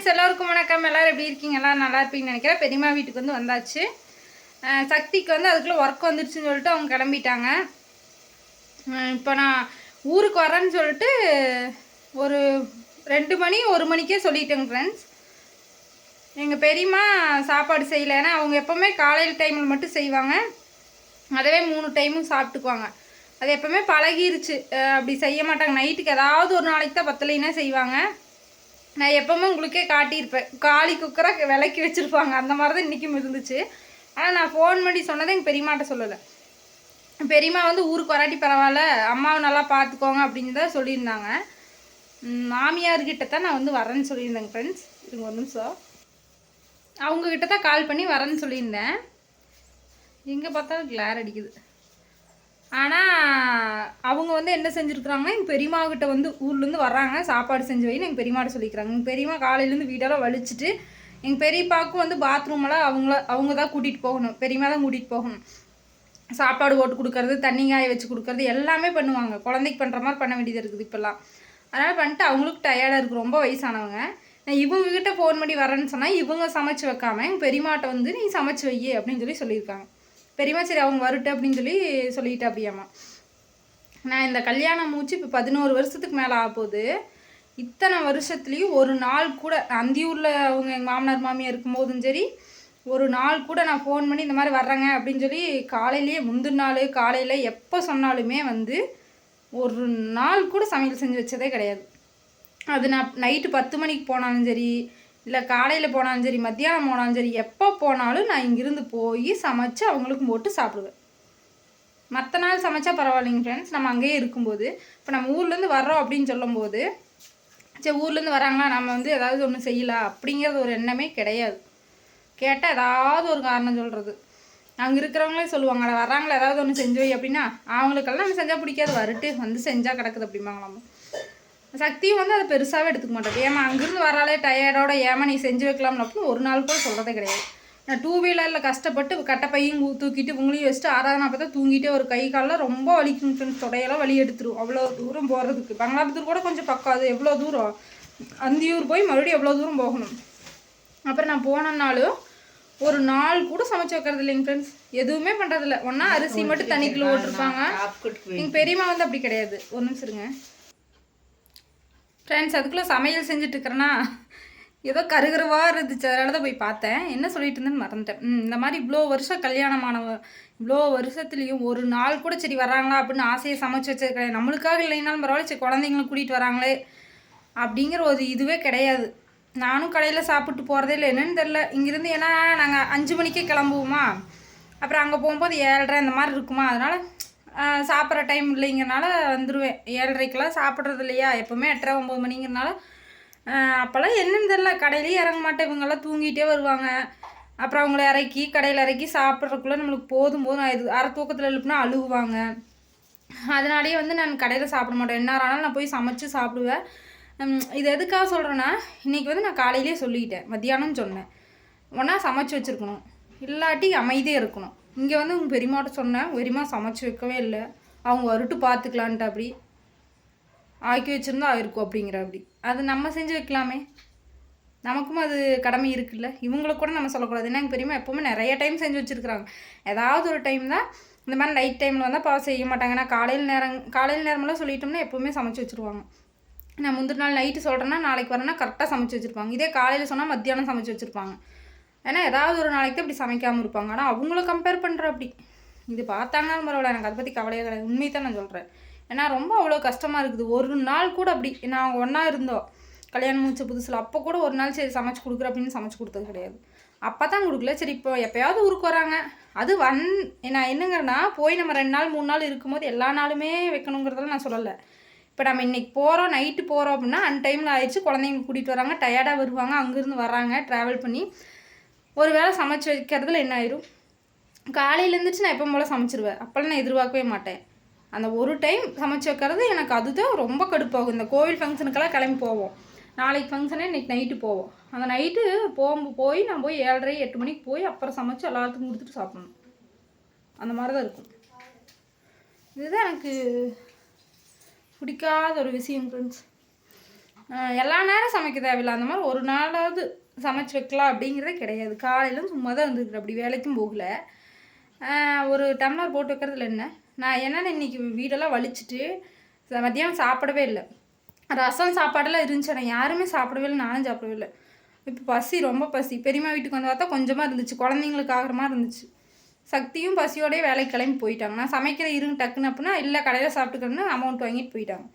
Friends எல்லோருக்கும் வணக்கம். எல்லாரும் எப்படி இருக்கீங்க? எல்லாம் நல்லா இருப்பீங்கன்னு நினைக்கிறேன். பெரியமா வீட்டுக்கு வந்து வந்தாச்சு. சக்திக்கு வந்து அதுக்குள்ளே ஒர்க் வந்துருச்சுன்னு சொல்லிட்டு அவங்க கிளம்பிட்டாங்க. இப்போ நான் ஊருக்கு வரேன்னு சொல்லிட்டு ஒரு ரெண்டு மணி ஒரு மணிக்கே சொல்லிட்டேங்க ஃப்ரெண்ட்ஸ் எங்கள் பெரியம்மா சாப்பாடு செய்யலை. ஏன்னா அவங்க எப்போவுமே காலையில் டைமில் மட்டும் செய்வாங்க. அதவே மூணு டைமும் சாப்பிட்டுக்குவாங்க. அது எப்போவுமே பழகிருச்சு. அப்படி செய்ய மாட்டாங்க. நைட்டுக்கு ஏதாவது ஒரு நாளைக்கு தான் பத்தலைன்னா செய்வாங்க. நான் எப்பவுமே உங்களுக்கே காட்டியிருப்பேன். காளி குக்கரை விலைக்கு வச்சுருப்பாங்க. அந்த மாதிரி தான் இன்றைக்கும் இருந்துச்சு. ஆனால் நான் ஃபோன் பண்ணி சொன்னதை எங்கள் பெரியம்மாட்ட சொல்லலை. பெரியம்மா வந்து ஊருக்கு வராட்டி பரவாயில்ல அம்மாவை நல்லா பார்த்துக்கோங்க அப்படின்னு தான் சொல்லியிருந்தாங்க. மாமியார்கிட்ட தான் நான் வந்து வரேன்னு சொல்லியிருந்தேங்க ஃப்ரெண்ட்ஸ் இருங்க ஒரு நிமிஷம். அவங்கக்கிட்ட தான் கால் பண்ணி வரேன்னு சொல்லியிருந்தேன். எங்கே பார்த்தாலும் கிளார் அடிக்குது. ஆனால் அவங்க வந்து என்ன செஞ்சுருக்குறாங்கன்னா எங்கள் பெரியம்மாக்கிட்ட வந்து ஊர்லேருந்து வர்றாங்க. சாப்பாடு செஞ்சு வைன்னு எங்கள் பெரியம்மாட்ட சொல்லிக்கிறாங்க. எங்கள் பெரியம்மா காலையிலேருந்து வீடெல்லாம் வலிச்சுட்டு எங்கள் பெரியப்பாவுக்கும் வந்து பாத்ரூமெல்லாம் அவங்கள அவங்க தான் கூட்டிகிட்டு போகணும். பெரியம்மா தான் கூட்டிகிட்டு போகணும். சாப்பாடு போட்டு கொடுக்கறது தண்ணி காய வச்சு கொடுக்கறது எல்லாமே பண்ணுவாங்க. குழந்தைக்கு பண்ணுற மாதிரி பண்ண வேண்டியது இருக்குது இப்போல்லாம். அதனால் பண்ணிட்டு அவங்களுக்கு டயர்டாக இருக்குது ரொம்ப வயசானவங்க. நான் இவங்ககிட்ட ஃபோன் பண்ணி வரேன்னு சொன்னால் இவங்க சமைச்சு வைக்காம எங்கள் பெரியம்மாட்ட வந்து நீ சமைச்சு வை அப்படின்னு சொல்லி சொல்லியிருக்காங்க. பெரியம்மா சரி அவங்க வரட்டும் அப்படின்னு சொல்லி சொல்லிட்டு அப்படியாம்மா நான் இந்த கல்யாணம் மூச்சு இப்போ பதினோரு வருஷத்துக்கு மேலே ஆக போகுது. இத்தனை வருஷத்துலேயும் ஒரு நாள் கூட அந்தியூரில் அவங்க எங்கள் மாமனார் மாமியார் இருக்கும்போதும் சரி ஒரு நாள் கூட நான் ஃபோன் பண்ணி இந்த மாதிரி வர்றேங்க அப்படின்னு சொல்லி காலையிலேயே முந்தின நாள் காலையில் எப்போ சொன்னாலுமே வந்து ஒரு நாள் கூட சமையல் செஞ்சு வச்சதே கிடையாது. அது நான் நைட்டு பத்து மணிக்கு போனாலும் சரி இல்லை காலையில் போனாலும் சரி மத்தியானம் போனாலும் சரி எப்போ போனாலும் நான் இங்கிருந்து போய் சமைச்சு அவங்களுக்கும் போட்டு சாப்பிடுவேன். மற்ற நாள் சமைச்சா பரவாயில்லைங்க ஃப்ரெண்ட்ஸ் நம்ம அங்கேயே இருக்கும்போது இப்போ நம்ம ஊர்லேருந்து வர்றோம் அப்படின்னு சொல்லும்போது சரி ஊர்லேருந்து வராங்களா நம்ம வந்து ஏதாவது ஒன்று செய்யலாம் அப்படிங்கிறது ஒரு எண்ணமே கிடையாது. கேட்டால் ஏதாவது ஒரு காரணம் சொல்கிறது அங்கே இருக்கிறவங்களே சொல்லுவாங்க "அட, வர்றாங்களா ஏதாவது ஒன்று செஞ்சோய் அப்படின்னா அவங்களுக்கெல்லாம் நம்ம செஞ்சால் பிடிக்காது. வரட்டு வந்து செஞ்சால் கிடக்குது அப்படிம்பாங்களாம் சக்தியும் வந்து அதை பெருசாகவே எடுத்துக்க மாட்டேன். ஏமா அங்கேருந்து வராளே டயர்டோட ஏமா நீ செஞ்சு வைக்கலாம்னு ஒரு நாள் கூட சொல்கிறதே கிடையாது. நான் டூ வீலரில் கஷ்டப்பட்டு கட்டைப்பையும் தூக்கிட்டு உங்களையும் வச்சுட்டு ஆறாவது பார்த்தா தூங்கிட்டே ஒரு கை காலில் ரொம்ப வலிக்கும் ஃப்ரெண்ட்ஸ் தொடையெல்லாம் வலி எடுத்துரும். அவ்வளோ தூரம் போகிறதுக்கு பங்களாபுத்தூர் கூட கொஞ்சம் பக்கம். அது எவ்வளோ தூரம்? அந்தியூர் போய் மறுபடியும் எவ்வளோ தூரம் போகணும்? அப்புறம் நான் போனனாலும் ஒரு நாள் கூட சமைச்சு வைக்கிறது இல்லைங்க ஃப்ரெண்ட்ஸ் எதுவுமே பண்ணுறதில்ல ஒன்றா அரிசி மட்டும் தண்ணிக்குள்ள ஓட்டிருப்பாங்க எங்கள் பெரியம்மா வந்து அப்படி கிடையாது. ஒரு நிமிஷம் இருங்க. ஃப்ரெண்ட்ஸ் அதுக்குள்ளே சமையல் செஞ்சுட்டு இருக்கிறேன்னா ஏதோ கருகருவாக இருந்துச்சு. அதனால தான் போய் பார்த்தேன். என்ன சொல்லிட்டு இருந்தேன்னு மறந்துட்டேன். இந்த மாதிரி இவ்வளோ வருஷம் கல்யாணமானவ இவ்வளோ வருஷத்துலேயும் ஒரு நாள் கூட சரி வராங்களா அப்படின்னு ஆசையை சமைச்சு வச்சது கிடையாது நம்மளுக்காக இல்லைனாலும் பரவாயில்ல சரி குழந்தைங்களை கூட்டிகிட்டு வராங்களே அப்படிங்கிற ஒரு இதுவே கிடையாது. நானும் கடையில் சாப்பிட்டு போகிறதே இல்லை. என்னன்னு தெரில இங்கேருந்து ஏன்னா நாங்கள் அஞ்சு மணிக்கே கிளம்புவோமா? அப்புறம் அங்கே போகும்போது ஏழரை இந்த மாதிரி இருக்குமா? அதனால் சாப்பிட்ற டைம் இல்லைங்கிறனால வந்துடுவேன் ஏழரைக்கெலாம் சாப்பிட்றது இல்லையா? எப்போவுமே எட்டரை ஒம்பது மணிங்கிறனால அப்போல்லாம் என்னன்னு தெரில கடையிலேயே இறங்க மாட்டேன். இவங்கெல்லாம் தூங்கிட்டே வருவாங்க. அப்புறம் அவங்கள இறக்கி கடையில் இறக்கி சாப்பிட்றதுக்குள்ளே நம்மளுக்கு போதும் போதும் ஆயிடுது. அரை தூக்கத்தில் எழுப்புனா அழுகுவாங்க. அதனாலேயே வந்து நான் கடையில் சாப்பிட மாட்டேன். என்ன ஆனாலும் நான் போய் சமைச்சு சாப்பிடுவேன். இது எதுக்காக சொல்கிறேன்னா இன்றைக்கி வந்து நான் காலையிலே சொல்லிக்கிட்டேன் மத்தியானம் சொன்னேன். ஒன்றா சமைச்சு வச்சுருக்கணும். இல்லாட்டி அமைதியே இருக்கணும். இங்கே வந்து உங்கள் பெரியமாட்ட சொன்னேன். பெரியமா சமைச்சு வைக்கவே இல்லை. அவங்க வருட்டு பார்த்துக்கலான்ட்டு அப்படி ஆக்கி வச்சுருந்தா ஆயிருக்கும் அப்படிங்கிற அப்படி அது நம்ம செஞ்சு வைக்கலாமே. நமக்கும் அது கடமை இருக்குல்ல. இவங்களுக்கு கூட நம்ம சொல்லக்கூடாது. ஏன்னா எங்கள் பெரியம்மா எப்போவுமே நிறைய டைம் செஞ்சு வச்சுருக்குறாங்க. ஏதாவது ஒரு டைம் தான் இந்த மாதிரி நைட் டைமில் வந்தால் பாவம் செய்ய மாட்டாங்க. நான் காலையில் நேரம் காலையில் நேரமெல்லாம் சொல்லிட்டோம்னா எப்போவுமே சமைச்சு வச்சுருவாங்க. நான் முந்தின நாள் நைட்டு சொல்கிறேன்னா நாளைக்கு வரேன்னா கரெக்டாக சமைச்சு வச்சுருப்பாங்க. இதே காலையில் சொன்னால் மத்தியானம் சமைச்சு வச்சுருப்பாங்க. ஏன்னா ஏதாவது ஒரு நாளைக்கு தான் இப்படி சமைக்காமல் இருப்பாங்க. ஆனால் அவங்கள கம்பேர் பண்ணுற அப்படி. இது பார்த்தாங்கனாலும் பரவாயில்ல. எனக்கு அதை பற்றி கவலையே கிடையாது. உண்மையை தான் நான் சொல்கிறேன் ஏன்னா ரொம்ப அவ்வளோ கஷ்டமாக இருக்குது. ஒரு நாள் கூட அப்படி. நாங்கள் ஒன்றா இருந்தோம் கல்யாணம் முடிச்ச புதுசில் அப்போ கூட ஒரு நாள் சரி சமைச்சு கொடுக்குற அப்படின்னு சமைச்சு கொடுத்தது கிடையாது. அப்போ தான் கொடுக்கல. சரி இப்போ எப்போயாவது ஊருக்கு வராங்க. அது வந் நான் என்னங்கிறேன்னா போய் நம்ம ரெண்டு நாள் மூணு நாள் இருக்கும்போது எல்லா நாளுமே வைக்கணுங்கிறதெல்லாம் நான் சொல்லலை. இப்போ நம்ம இன்றைக்கி போகிறோம் நைட்டு போகிறோம் அப்படின்னா அன் டைமில் ஆயிடுச்சு. குழந்தைங்க கூட்டிகிட்டு வராங்க. டயர்டாக வருவாங்க. அங்கேருந்து வராங்க ட்ராவல் பண்ணி ஒரு வேளை சமைச்சு வைக்கிறதுல என்ன ஆயிரும்? காலையில் இருந்துச்சு நான் எப்போ போல் சமைச்சிருவேன். அப்போல்லாம் நான் எதிர்பார்க்கவே மாட்டேன். அந்த ஒரு டைம் சமைச்சு வைக்கிறது எனக்கு அதுதான் ரொம்ப கடுப்பாகும். இந்த கோவில் ஃபங்க்ஷனுக்கெல்லாம் கிளம்பி போவோம். நாளைக்கு ஃபங்க்ஷனே இன்னைக்கு நைட்டு போவோம். அந்த நைட்டு போகும்போது போய் நான் போய் ஏழரை எட்டு மணிக்கு போய் அப்புறம் சமைச்சு எல்லாத்துக்கும் கொடுத்துட்டு சாப்பிடணும். அந்த மாதிரி தான் இருக்கும். இதுதான் எனக்கு பிடிக்காத ஒரு விஷயம் ஃப்ரெண்ட்ஸ் எல்லா நேரம் சமைக்க தேவையில்ல. அந்த மாதிரி ஒரு நாளாவது சமைச்சு வைக்கலாம் அப்படிங்கிறதே கிடையாது. காலையிலும் சும்மா தான் வந்துருக்குது அப்படி வேலைக்கும் போகல. ஒரு டம்ளர் போட்டு வைக்கிறதுல என்ன? நான் என்னென்ன இன்னைக்கு வீடெல்லாம் வலிச்சுட்டு ச- மத்தியானம் சாப்பிடவே இல்லை. ரசம் சாப்பாடெல்லாம் இருந்துச்சு. ஆனால் யாருமே சாப்பிடவே இல்லை. நானும் சாப்பிடவே இல்லை. இப்போ பசி ரொம்ப பசி. பெரியம்மா வீட்டுக்கு வந்து பார்த்தா கொஞ்சமாக இருந்துச்சு. குழந்தைங்களுக்கு ஆகிற மாதிரி இருந்துச்சு. சக்தியும் பசியோடய வேலைக்கு கிளம்பி போயிட்டாங்க. நான் சமைக்கிற இருங்க டக்குன்னு அப்படின்னா இல்லை கடையில் சாப்பிட்டுக்கணும்னு அமௌண்ட் வாங்கிட்டு போயிட்டாங்க.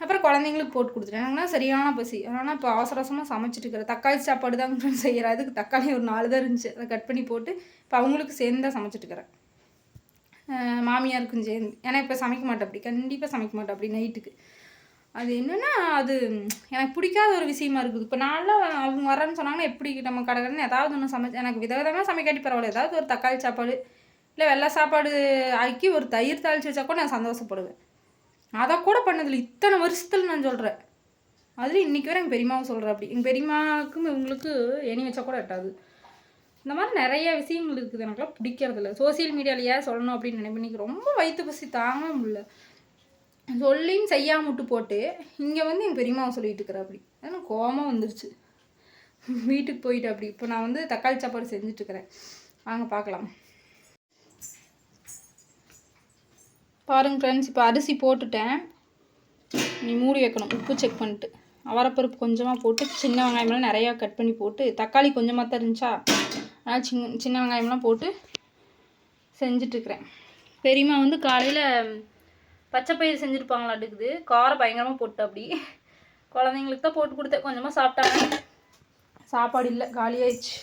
அப்புறம் குழந்தைங்களுக்கு போட்டு கொடுத்துட்டேன். சரியான பசி. ஆனால் இப்போ அவசர அவசரமாக சமைச்சிட்டு இருக்கிறேன். தக்காளி சாப்பாடு தான் செய்கிறேன் அதுக்கு தக்காளி ஒரு நாலு தான் இருந்துச்சு. அதை கட் பண்ணி போட்டு இப்போ அவங்களுக்கு சேர்ந்து தான் சமைச்சிட்டு இருக்கிறேன். மாமியாருக்கும் சேர்ந்து. ஏன்னா இப்போ சமைக்க மாட்டேன் அப்படி. கண்டிப்பாக சமைக்க மாட்டேன் அப்படி நைட்டுக்கு. அது என்னென்னா அது எனக்கு பிடிக்காத ஒரு விஷயமா இருக்குது. இப்போ நான்லாம் அவங்க வரேன்னு சொன்னாங்கன்னா எப்படி நம்ம கடைக்கடன்னு ஏதாவது ஒன்று சமைச்சு எனக்கு விதவிதமாக சமைக்காட்டி பரவாயில்ல. ஏதாவது ஒரு தக்காளி சாப்பாடு இல்லை வெள்ளை சாப்பாடு ஆக்கி ஒரு தயிர் தாளிச்சு வச்சா கூட நான் சந்தோஷப்படுவேன். அதை கூட பண்ணதில்லை. இத்தனை வருஷத்தில் நான் சொல்கிறேன் அதில் இன்றைக்கி வரை எங்கள் பெரியமாவும் சொல்கிறேன் அப்படி. எங்கள் பெரியம்மாவுக்கும் இவங்களுக்கு எணி வச்சா கூட எட்டாது. இந்த மாதிரி நிறைய விஷயங்கள் இருக்குது. எனக்குலாம் பிடிக்கிறதில்ல. சோசியல் மீடியாவில் ஏன் சொல்லணும் அப்படின்னு நினைப்பேன். இன்றைக்கி ரொம்ப வயிற்று பசி தாங்க முடியல. சொல்லியும் செய்யாம விட்டு போட்டு இங்கே வந்து எங்கள் பெரியமாவை சொல்லிட்டு இருக்கிற அப்படி. எனக்கு கோவமாக வந்துருச்சு. வீட்டுக்கு போயிட்டு அப்படி. இப்போ நான் வந்து தக்காளி சாப்பாடு செஞ்சுட்டு இருக்கிறேன். வாங்க பார்க்கலாம். பாருங்க ஃப்ரெண்ட்ஸ் இப்போ அரிசி போட்டுட்டேன். நீ மூடி வைக்கணும். உப்பு செக் பண்ணிட்டு. அவரைப்பருப்பு கொஞ்சமாக போட்டு சின்ன வெங்காயம்லாம் நிறையா கட் பண்ணி போட்டு தக்காளி கொஞ்சமாக தான் இருந்துச்சா? அதனால் சின்ன சின்ன வெங்காயம்லாம் போட்டு செஞ்சிட்ருக்கிறேன் பெரியம்மா வந்து காலையில் பச்சை பயிர் செஞ்சுருப்பாங்களாட்டுக்குது காரம் பயங்கரமாக போட்டு அப்படி குழந்தைங்களுக்கு தான் போட்டு கொடுத்தேன். கொஞ்சமாக சாப்பிட்டாங்க. சாப்பாடு இல்லை காலியாயிடுச்சு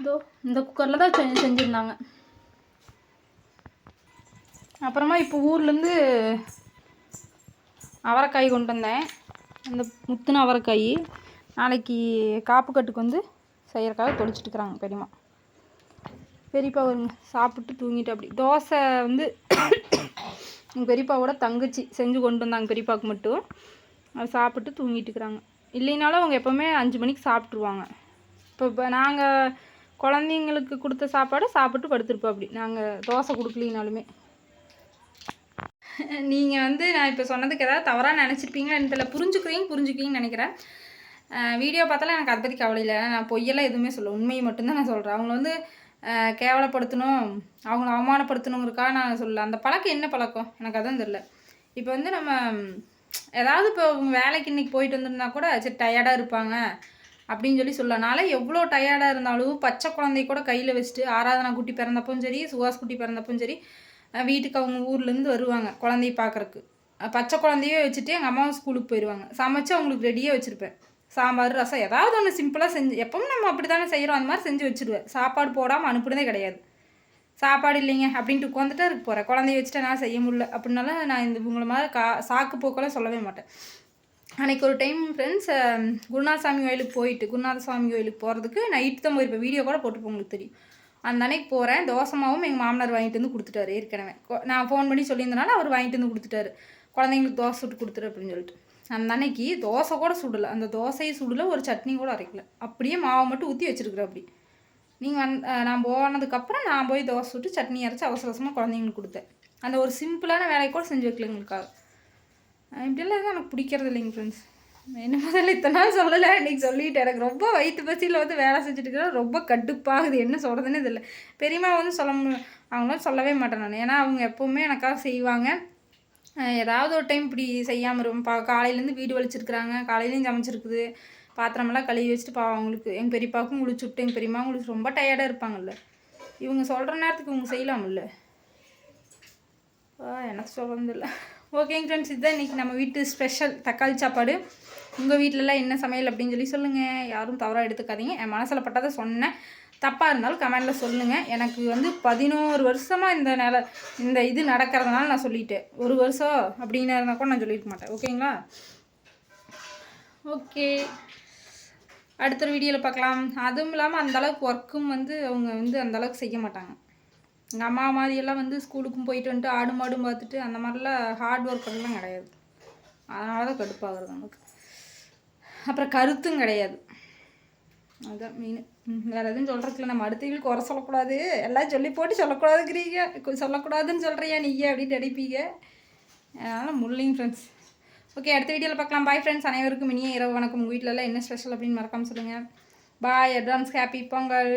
இதோ இந்த குக்கரில் தான் செஞ்சு செஞ்சுருந்தாங்க. அப்புறமா இப்போ ஊர்லேருந்து அவரைக்காய் கொண்டு வந்தேன். அந்த முத்துன அவரைக்காய் நாளைக்கு காப்பு கட்டுக்கு வந்து செய்கிறக்காக தொளிச்சிட்டுக்கிறாங்க பெரியம்மா. பெரியப்பா வருங்க சாப்பிட்டு தூங்கிட்டு அப்படி. தோசை வந்து எங்கள் பெரியப்பாவோட தங்கச்சி செஞ்சு கொண்டு வந்தாங்க பெரியப்பாவுக்கு மட்டும். அது சாப்பிட்டு தூங்கிட்டுக்கிறாங்க இல்லைனாலும் அவங்க எப்போவுமே அஞ்சு மணிக்கு சாப்பிட்ருவாங்க இப்போ இப்போ நாங்கள் குழந்தைங்களுக்கு கொடுத்த சாப்பாடு சாப்பிட்டு படுத்துருப்போம் அப்படி. நாங்கள் தோசை கொடுக்கலினாலுமே. நீங்கள் வந்து நான் இப்போ சொன்னதுக்கு ஏதாவது தவறாக நினச்சிருப்பீங்கன்னு தெரியல புரிஞ்சுக்கிறீங்க புரிஞ்சுக்குவீங்கன்னு நினைக்கிறேன். வீடியோ பார்த்தாலும் எனக்கு அதை பற்றி கவலை இல்லை. நான் பொய்யெல்லாம் எதுவுமே சொல்ல உண்மையை மட்டும்தான் நான் சொல்கிறேன் அவங்கள வந்து கேவலப்படுத்தணும் அவங்கள அவமானப்படுத்தணுங்கிறக்கா நான் சொல்லல. அந்த பழக்கம் என்ன பழக்கம்? எனக்கு அதான் தெரில இப்போ வந்து நம்ம ஏதாவது இப்போ அவங்க வேலைக்கு இன்னைக்கு போயிட்டு வந்திருந்தா கூட சரி டயர்டாக இருப்பாங்க அப்படின்னு சொல்லி சொல்லனால எவ்வளோ டயர்டாக இருந்தாலும் பச்சை குழந்தை கூட கையில் வச்சுட்டு ஆராதனா குட்டி பிறந்தப்பவும் சரி சுகாஸ் குட்டி பிறந்தப்பவும் சரி வீட்டுக்கு அவங்க ஊர்லேருந்து வருவாங்க குழந்தைய பார்க்குறக்கு பச்சை குழந்தையே வச்சுட்டு எங்கள் அம்மாவும் ஸ்கூலுக்கு போயிடுவாங்க சமைச்சு அவங்களுக்கு ரெடியாக வச்சுருப்பேன். சாம்பார் ரசம் ஏதாவது ஒன்று சிம்பிளாக செஞ்சு எப்பவும் நம்ம அப்படி தானே செய்கிறோம் அந்த மாதிரி செஞ்சு வச்சுருவேன். சாப்பாடு போடாமல் அனுப்புனதே கிடையாது. சாப்பாடு இல்லைங்க அப்படின்ட்டு உட்காந்துட்டு இருக்கு போகிறேன் குழந்தைய வச்சுட்டு நான் செய்ய முடியல. அப்படின்னால நான் இந்த இவங்கள மாதிரி கா சாக்கு போக்கெல்லாம் சொல்லவே மாட்டேன். அன்றைக்கி ஒரு டைம் ஃப்ரெண்ட்ஸ் குருநாத சாமி கோயிலுக்கு போயிட்டு குருநாத சாமி கோயிலுக்கு போகிறதுக்கு நைட்டு தான் போயிருப்பேன். வீடியோ கூட போட்டு உங்களுக்கு தெரியும். அந்த அன்னைக்கு போகிறேன் தோசமாவும் எங்கள் மாமனார் வாங்கிட்டு வந்து கொடுத்துட்டாரு ஏற்கனவே. நான் ஃபோன் பண்ணி சொல்லியிருந்தனால அவர் வாங்கிட்டு வந்து கொடுத்துட்டாரு. குழந்தைங்களுக்கு தோசை சுட்டு கொடுத்துரு அப்படின்னு சொல்லிட்டு. அந்த அன்னைக்கு தோசை கூட சுடலை. அந்த தோசையை சுடல ஒரு சட்னி கூட அரைக்கல. அப்படியே மாவை மட்டும் ஊற்றி வச்சுருக்குறேன் அப்படி. நீங்கள் வந் நான் போனதுக்கப்புறம் நான் போய் தோசை சுட்டு சட்னி அரைச்சி அவசர அவசரமாக குழந்தைங்களுக்கு கொடுத்தேன். அந்த ஒரு சிம்பிளான வேலையை கூட செஞ்சு வைக்கல எங்களுக்காக. இப்படியெல்லாம் எதுவும் எனக்கு பிடிக்கிறது இல்லைங்க ஃப்ரெண்ட்ஸ் என்ன முதல்ல இத்தனை நாள் சொல்லலை? இன்னைக்கு சொல்லிட்டு எனக்கு ரொம்ப வயிற்று பசியில் வந்து வேலை செஞ்சுட்டு இருக்கிறேன் ரொம்ப கடுப்பாகுது என்ன சொல்கிறதுன்னு தெரியல. பெரியம்மா வந்து சொல்ல மு- அவங்களாம் சொல்லவே மாட்டேன் நான். ஏன்னா அவங்க எப்போவுமே எனக்காக செய்வாங்க. ஏதாவது ஒரு டைம் இப்படி செய்யாமல் இருக்கும் பா காலையிலேருந்து வீடு வலிச்சிருக்கிறாங்க. காலையிலையும் சமைச்சிருக்குது. பாத்திரமெல்லாம் கழுவி வச்சுட்டு பா அவங்களுக்கு எங்கள் பெரியப்பாவுக்கும் குளிச்சு விட்டு எங்கள் பெரியம்மா குளிச்சு ரொம்ப டயர்டாக இருப்பாங்கல்ல. இவங்க சொல்கிற நேரத்துக்கு இவங்க செய்யலாம்ல? எனக்கு சொல்கிறது இல்லை ஓகேங்க ஃப்ரெண்ட்ஸ் இதுதான் இன்றைக்கி நம்ம வீட்டு ஸ்பெஷல் தக்காளி சாப்பாடு. உங்கள் வீட்டிலலாம் என்ன சமையல் அப்படின்னு சொல்லி சொல்லுங்கள் யாரும் தவறாக எடுத்துக்காதீங்க. என் மனசில் பட்டதை சொன்னேன். தப்பாக இருந்தாலும் கமெண்டில் சொல்லுங்கள் எனக்கு வந்து பதினோரு வருஷமாக இந்த நில இந்த இது நடக்கிறதுனால நான் சொல்லிட்டேன். ஒரு வருஷம் அப்படின்னு இருந்தால் கூட நான் சொல்லியிருக்க மாட்டேன். ஓகேங்களா? ஓகே. அடுத்த ஒரு வீடியோவில் பார்க்கலாம். அதுவும் இல்லாமல் அந்தளவுக்கு ஒர்க்கும் வந்து அவங்க வந்து அந்த அளவுக்கு செய்ய மாட்டாங்க. எங்கள் அம்மா மாதிரியெல்லாம் வந்து ஸ்கூலுக்கும் போயிட்டு வந்துட்டு ஆடு மாடும் பார்த்துட்டு அந்த மாதிரிலாம் ஹார்ட் ஒர்க்கெல்லாம் கிடையாது. அதனால தான் கடுப்பாகிறது நமக்கு. அப்புறம் கருத்தும் கிடையாது. அதான் மீன். வேறு எதுவும் சொல்கிறதுக்கு நம்ம அடுத்தவங்களுக்கு குறை சொல்லக்கூடாது. எல்லாம் சொல்லி போட்டு சொல்லக்கூடாதுங்கிறீங்க. சொல்லக்கூடாதுன்னு சொல்கிறியா நீயே அப்படின்னு அடிப்பீங்க அதனால் முள்ளிங் ஃப்ரெண்ட்ஸ் ஓகே அடுத்த வீடியோவில் பார்க்கலாம். பாய் ஃப்ரெண்ட்ஸ் அனைவருக்கும் இனிய இரவு வணக்கம். உங்கள் வீட்டிலலாம் என்ன ஸ்பெஷல் அப்படின்னு மறக்காமல் சொல்லுங்கள் பாய் அட்வான்ஸ் ஹாப்பி பொங்கல்.